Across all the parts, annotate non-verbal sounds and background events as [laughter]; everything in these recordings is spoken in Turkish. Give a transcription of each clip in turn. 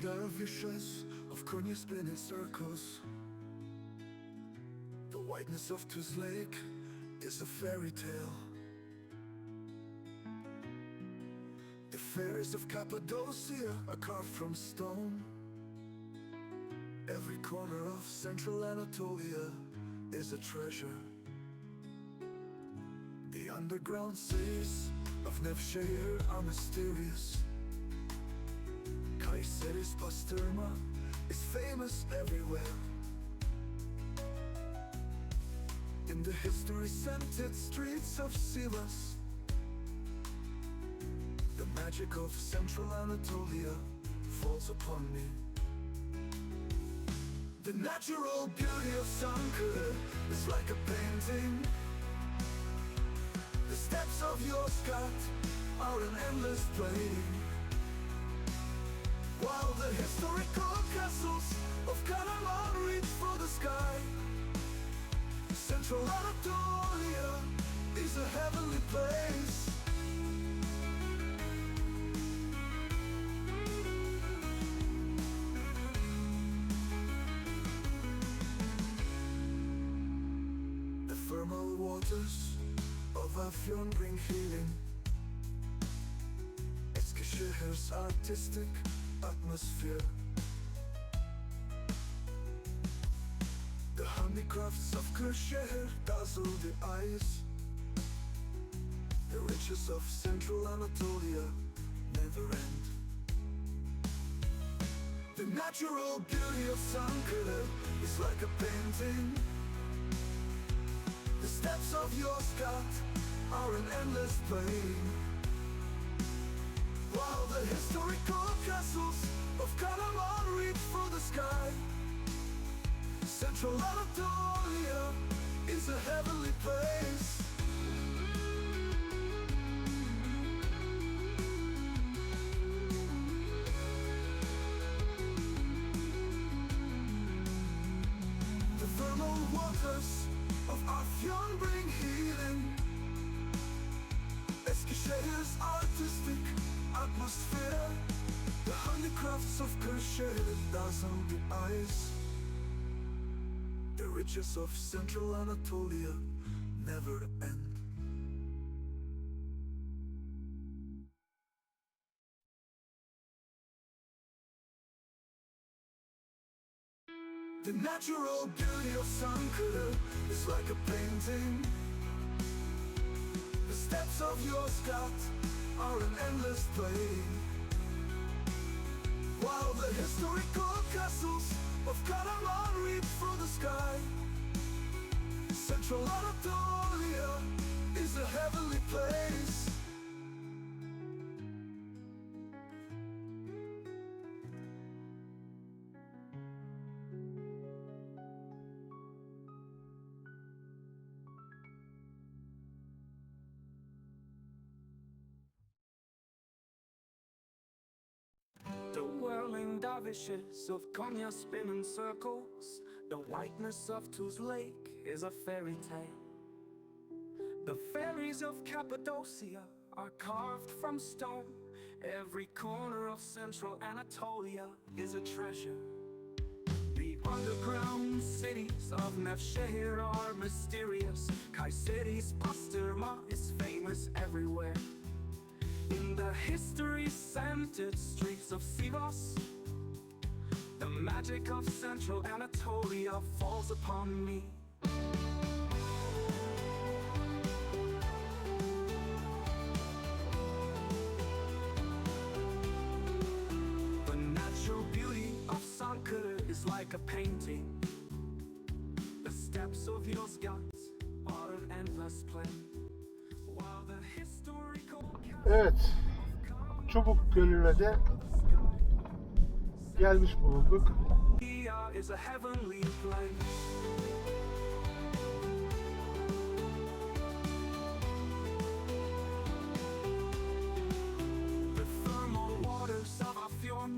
dervishes of Konya spinning circles. The whiteness of Tuz Lake is a fairy tale. The fairies of Cappadocia are carved from stone. Every corner of central Anatolia is a treasure. The underground cities of Nevşehir are mysterious. Kayseri's pastırma is famous everywhere. In the history-scented streets of Sivas, the magic of central Anatolia falls upon me. The natural beauty of Sankara is like a painting. The steps of your Yozgat are an endless plain. While the historical castles of Karaman reach for the sky Central Anatolia is a heavenly place. The thermal waters of Afyon bring healing. Eskişehir's artistic atmosphere. The handicrafts of Kırşehir dazzle the eyes. The riches of central Anatolia never end. The natural beauty of Sankara is like a painting. The steps of your Yozgat are an endless plain While the historical castles of Karaman reach for the sky Central Anatolia is a heavenly place. The thermal waters of Afyon bring healing. Eskişehir's artistic atmosphere. The handicrafts of Kırşehir dazzle the eyes The riches of central Anatolia never end. The natural beauty of Sankara is like a painting. The steps of your Yozgat are an endless plain While the historical castles of Karaman reach for the sky Central Anatolia is a heavenly place dervishes of Konya spin in circles. The whiteness of Tuz Lake is a fairy tale. The fairies of Cappadocia are carved from stone. Every corner of central Anatolia is a treasure. The underground cities of Nevşehir are mysterious. Kayseri's pastırma is famous everywhere. In the history-centered streets of Sivas, the magic of central Anatolia falls upon me. The natural beauty of Sankara is like a painting. The steps of Yozgat are an endless plain. While the historical Evet. Çubuk Gölü'ne de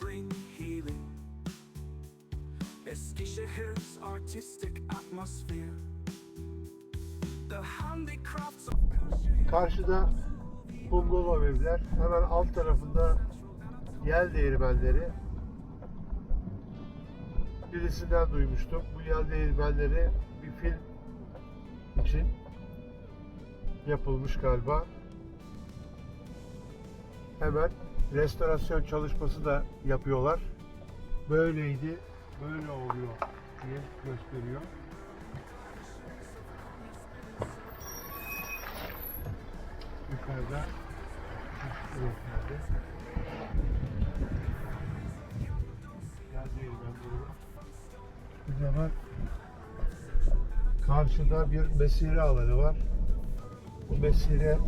bring healing. Eskişehir's artistic atmosphere. The handicrafts of. Karşıda bungalov evler. Hemen alt tarafında yel değirmenleri. Birisinden duymuştum. Bu yel değirmenleri bir film için yapılmış galiba. Hemen restorasyon çalışması da yapıyorlar. Böyleydi, böyle oluyor diye gösteriyor. Yukarıda Var. Karşıda bir mesire alanı var. Bu mesire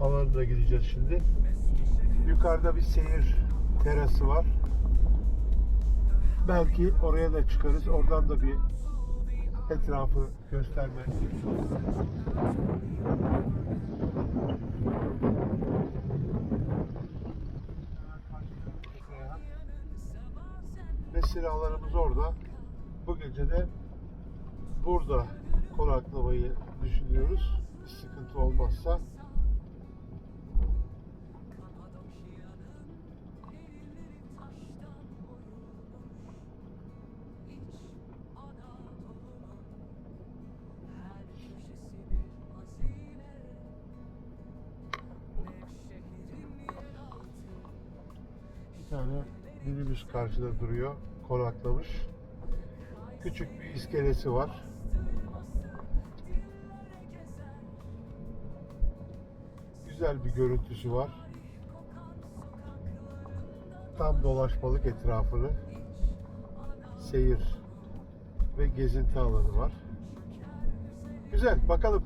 alanına gideceğiz şimdi. Yukarıda bir seyir terası var. Belki oraya da çıkarız. Oradan da bir etrafı göstermek. Mesire alanımız orada. Bu gece de burada konaklamayı düşünüyoruz. Bir sıkıntı olmazsa. Bir tane minibüs karşıda duruyor. Konaklamış. Küçük bir iskelesi var. Güzel bir görüntüsü var. Tam dolaşmalık etrafını seyir ve gezinti alanı var. Güzel. Bakalım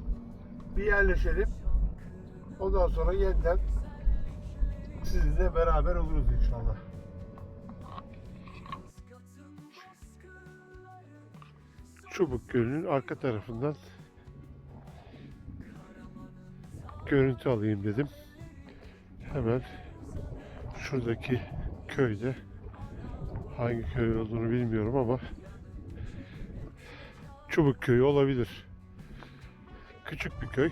bir yerleşelim. Ondan sonra yeniden sizinle beraber oluruz inşallah. Çubuk Gölü'nün arka tarafından görüntü alayım dedim. Hemen şuradaki köyde hangi köy olduğunu bilmiyorum ama Çubuk Köyü olabilir. Küçük bir köy.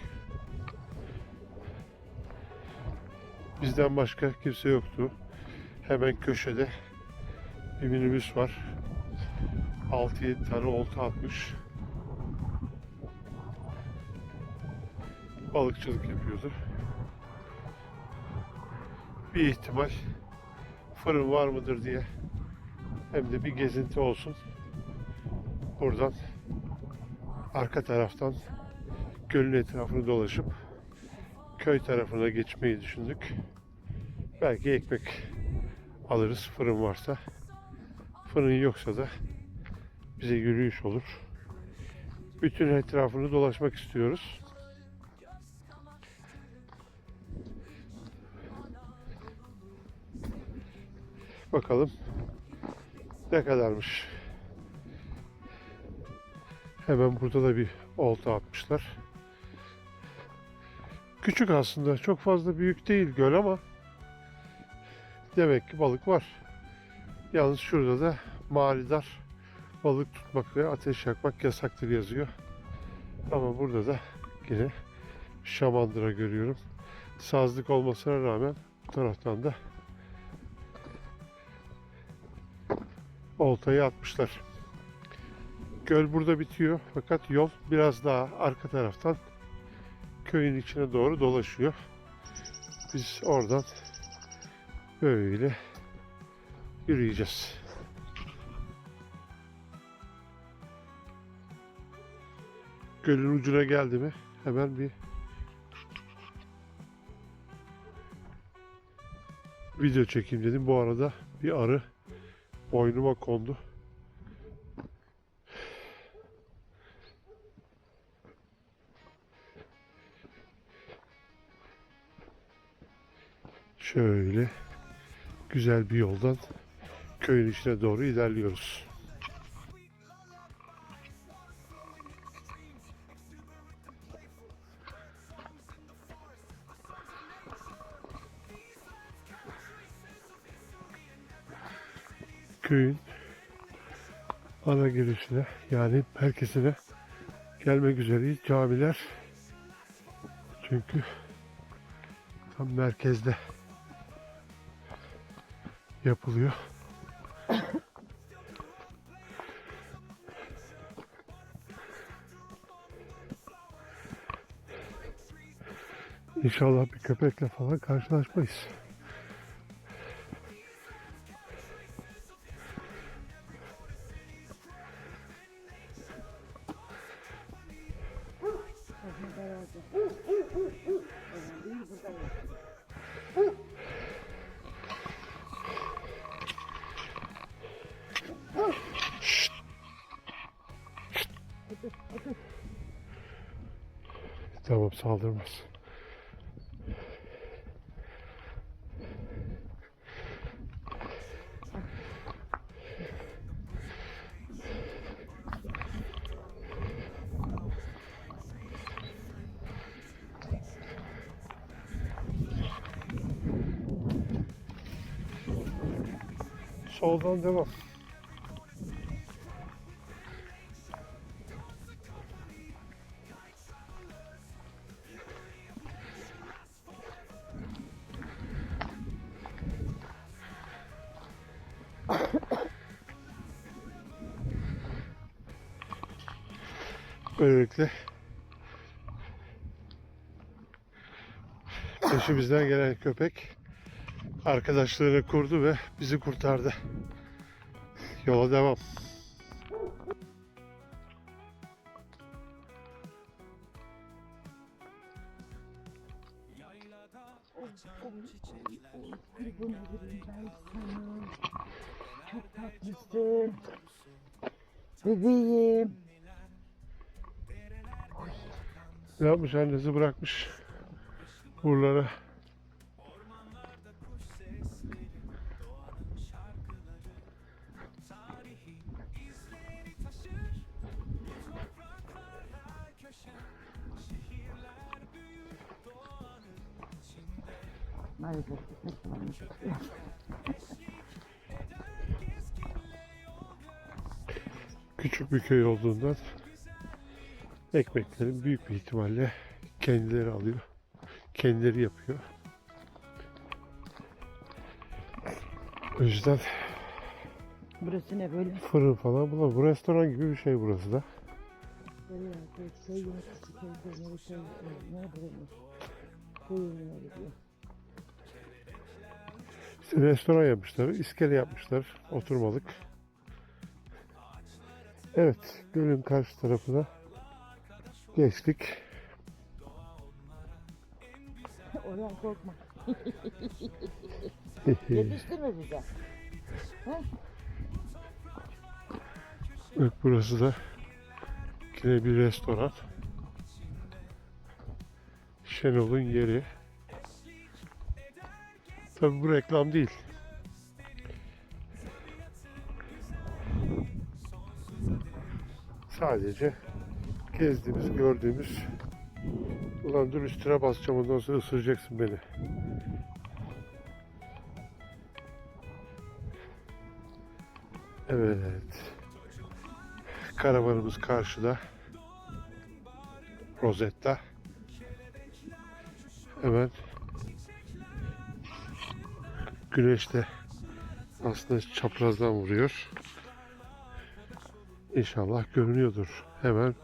Bizden başka kimse yoktu. Hemen köşede bir minibüs var. 6-7 tane olta atmış. Balıkçılık yapıyordu. Bir ihtimal fırın var mıdır diye hem de bir gezinti olsun. Buradan arka taraftan gölün etrafını dolaşıp köy tarafına geçmeyi düşündük. Belki ekmek alırız fırın varsa. Fırın yoksa da bize yürüyüş olur. Bütün etrafını dolaşmak istiyoruz. Bakalım ne kadarmış. Hemen burada da bir olta atmışlar. Küçük aslında. Çok fazla büyük değil göl ama demek ki balık var. Yalnız şurada da manidar balık tutmak ve ateş yakmak yasaktır yazıyor. Ama burada da yine şamandıra görüyorum. Sazlık olmasına rağmen bu taraftan da oltayı atmışlar. Göl burada bitiyor fakat yol biraz daha arka taraftan köyün içine doğru dolaşıyor. Biz oradan böyle yürüyeceğiz. Gölün ucuna geldi mi hemen bir video çekeyim dedim. Bu arada bir arı boynuma kondu. Şöyle güzel bir yoldan köyün içine doğru ilerliyoruz. köyün ana girişine yani herkesine gelmek üzereyiz. Camiler çünkü tam merkezde yapılıyor. İnşallah bir köpekle falan karşılaşmayız. Tamam saldırmaz. Soldan devam. Böylelikle peşimizden gelen köpek arkadaşlığını kurdu ve bizi kurtardı. Yola devam. Yapmış annesi bırakmış buralara. Maalesef. Küçük bir köy olduğundan ekmeklerin büyük bir ihtimalle kendileri alıyor. Kendileri yapıyor. O yüzden Burası ne böyle? fırın falan bulamıyor. Bu restoran gibi bir şey burası da. Böyle yapıyor. Şey yok. Şey yok. Şey yok. Ne buranın? Şey yok. diyor. İşte restoran yapmışlar, iskele yapmışlar, oturmalık. Evet, gölün karşı tarafına geçtik. Oradan korkma. [laughs] Yetiştirme bize. Bak burası da yine bir restoran. Şenol'un yeri. Tabi bu reklam değil. Sadece gezdiğimiz, gördüğümüz Ulan dur üstüne basacağım ondan sonra ısıracaksın beni. Evet. Karavanımız karşıda. Rosetta. Hemen güneş de aslında çaprazdan vuruyor. İnşallah görünüyordur. Hemen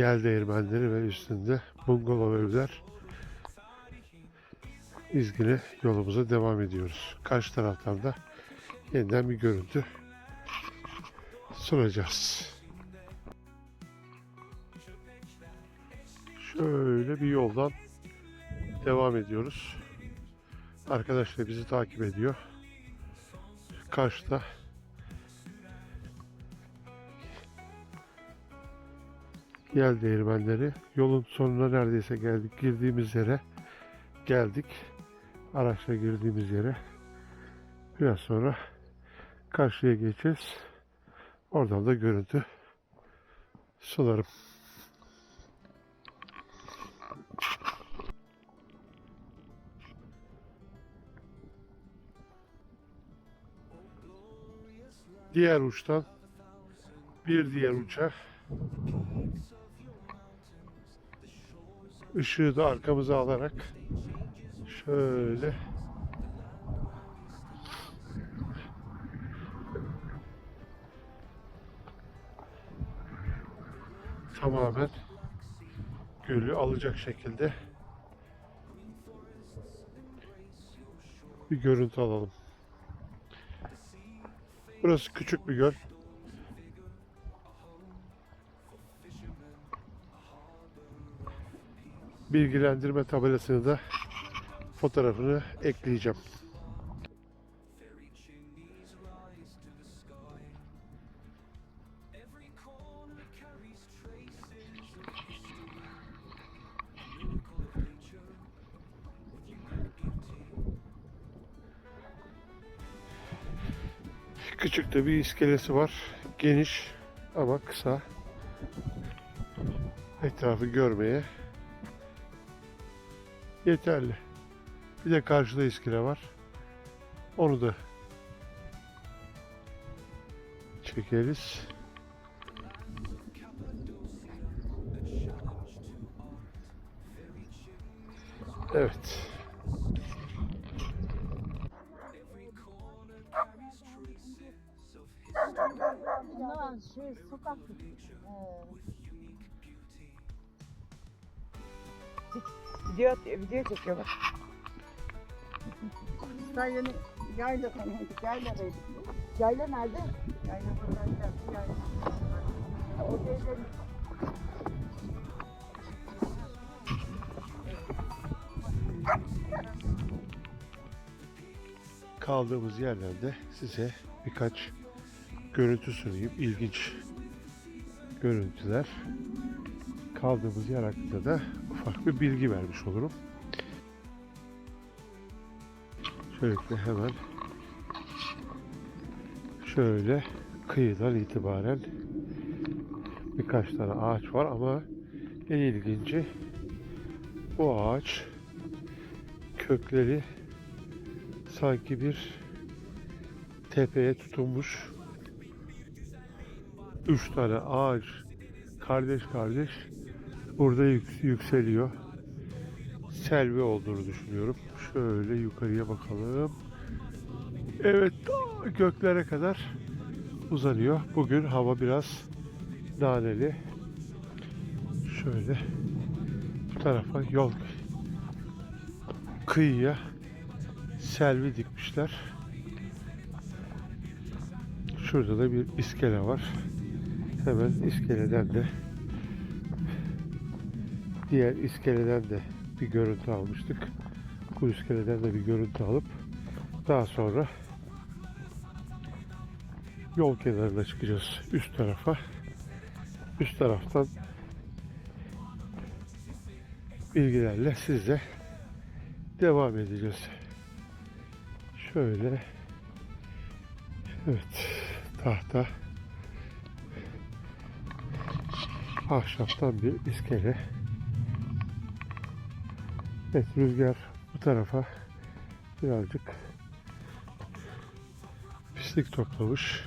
yel değirmenleri ve üstünde bungalov evler. İzgile yolumuza devam ediyoruz. Karşı taraftan da yeniden bir görüntü sunacağız. Şöyle bir yoldan devam ediyoruz. Arkadaşlar bizi takip ediyor. Karşıda yel değirmenleri. Yolun sonuna neredeyse geldik. Girdiğimiz yere geldik. Araçla girdiğimiz yere. Biraz sonra karşıya geçeceğiz. Oradan da görüntü sularım. Diğer uçtan bir diğer uça ışığı da arkamıza alarak şöyle tamamen gölü alacak şekilde bir görüntü alalım. Burası küçük bir göl. Bilgilendirme tabelasını da fotoğrafını ekleyeceğim. Küçük de bir iskelesi var. Geniş ama kısa. Etrafı görmeye yeterli. Bir de karşıda iskele var. Onu da çekeriz. Evet. Video, video çekiyor bak. Daha yeni yayla tanıyorduk, yayladaydık. Yayla nerede? Yayla buradan geldi, yayla. O teyzenin Kaldığımız yerlerde size birkaç görüntü sunayım. İlginç görüntüler. Kaldığımız yer hakkında da ufak bir bilgi vermiş olurum. Şöyle hemen şöyle kıyıdan itibaren birkaç tane ağaç var ama en ilginci bu ağaç kökleri sanki bir tepeye tutunmuş üç tane ağaç kardeş kardeş burada yük- yükseliyor. Selvi olduğunu düşünüyorum. Şöyle yukarıya bakalım. Evet göklere kadar uzanıyor. Bugün hava biraz naneli. Şöyle bu tarafa yol kıyıya selvi dikmişler. Şurada da bir iskele var. Hemen iskeleden de diğer iskeleden de bir görüntü almıştık. Bu iskeleden de bir görüntü alıp daha sonra yol kenarına çıkacağız üst tarafa. Üst taraftan bilgilerle sizle devam edeceğiz. Şöyle evet tahta ahşaptan bir iskele. Evet rüzgar bu tarafa birazcık pislik toplamış.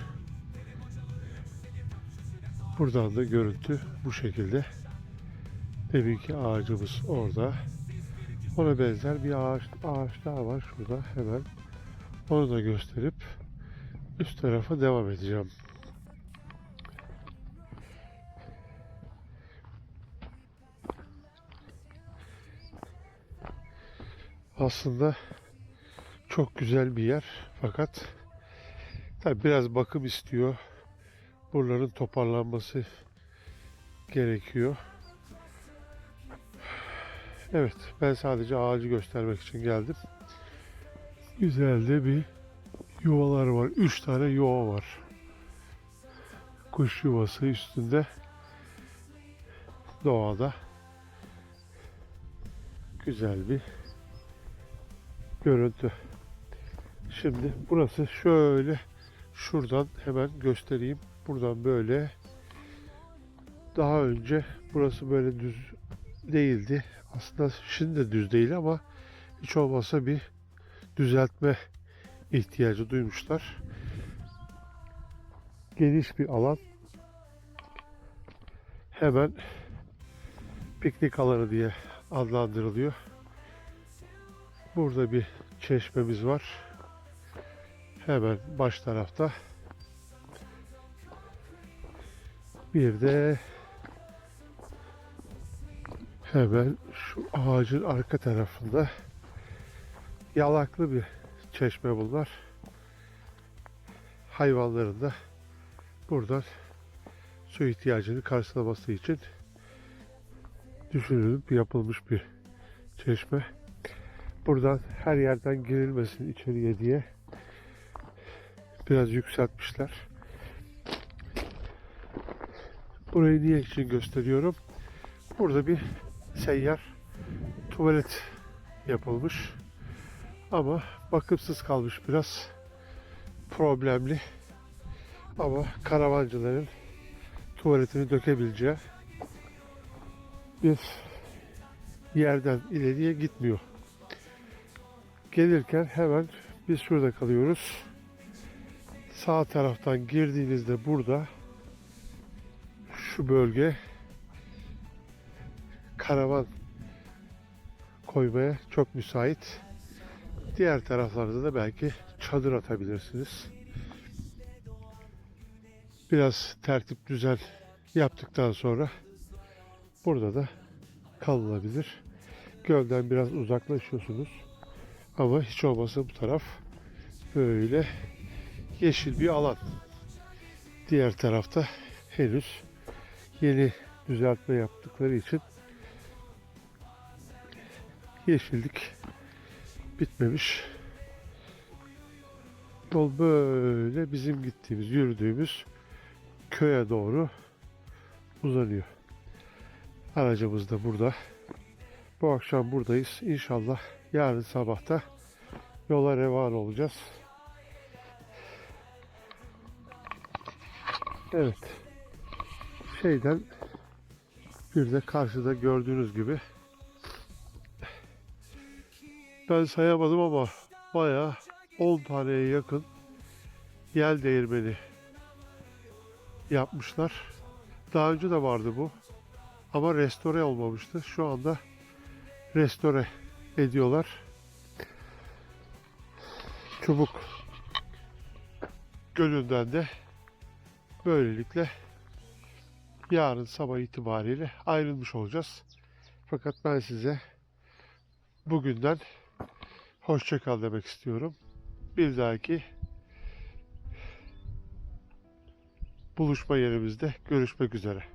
Buradan da görüntü bu şekilde. Tabii ki ağacımız orada. Ona benzer bir ağaç, ağaç daha var şurada hemen. Onu da gösterip üst tarafa devam edeceğim. Aslında çok güzel bir yer fakat tabi biraz bakım istiyor. Buraların toparlanması gerekiyor. Evet, ben sadece ağacı göstermek için geldim. Güzel de bir yuvalar var. Üç tane yuva var. Kuş yuvası üstünde doğada güzel bir görüntü. Şimdi burası şöyle şuradan hemen göstereyim. Buradan böyle daha önce burası böyle düz değildi. Aslında şimdi de düz değil ama hiç olmazsa bir düzeltme ihtiyacı duymuşlar. Geniş bir alan. Hemen piknik alanı diye adlandırılıyor. Burada bir çeşmemiz var. Hemen baş tarafta. Bir de hemen şu ağacın arka tarafında yalaklı bir çeşme bunlar. Hayvanların da buradan su ihtiyacını karşılaması için düşünülüp yapılmış bir çeşme. Buradan her yerden girilmesin içeriye diye biraz yükseltmişler. Burayı niye için gösteriyorum? Burada bir seyyar tuvalet yapılmış. Ama bakımsız kalmış biraz. Problemli. Ama karavancıların tuvaletini dökebileceği bir yerden ileriye gitmiyor. Gelirken hemen biz şurada kalıyoruz. Sağ taraftan girdiğinizde burada şu bölge karavan koymaya çok müsait. Diğer taraflarda da belki çadır atabilirsiniz. Biraz tertip düzen yaptıktan sonra burada da kalınabilir. Gölden biraz uzaklaşıyorsunuz. Ama hiç olmazsa bu taraf böyle yeşil bir alan. Diğer tarafta henüz yeni düzeltme yaptıkları için yeşillik bitmemiş. Yol böyle bizim gittiğimiz, yürüdüğümüz köye doğru uzanıyor. Aracımız da burada. Bu akşam buradayız. İnşallah yarın sabahta yola revan olacağız. Evet. Şeyden bir de karşıda gördüğünüz gibi ben sayamadım ama bayağı 10 taneye yakın yel değirmeni yapmışlar. Daha önce de vardı bu. Ama restore olmamıştı. Şu anda restore ediyorlar. Çubuk Gölü'nden de böylelikle yarın sabah itibariyle ayrılmış olacağız. Fakat ben size bugünden hoşça kal demek istiyorum. Bir dahaki buluşma yerimizde görüşmek üzere.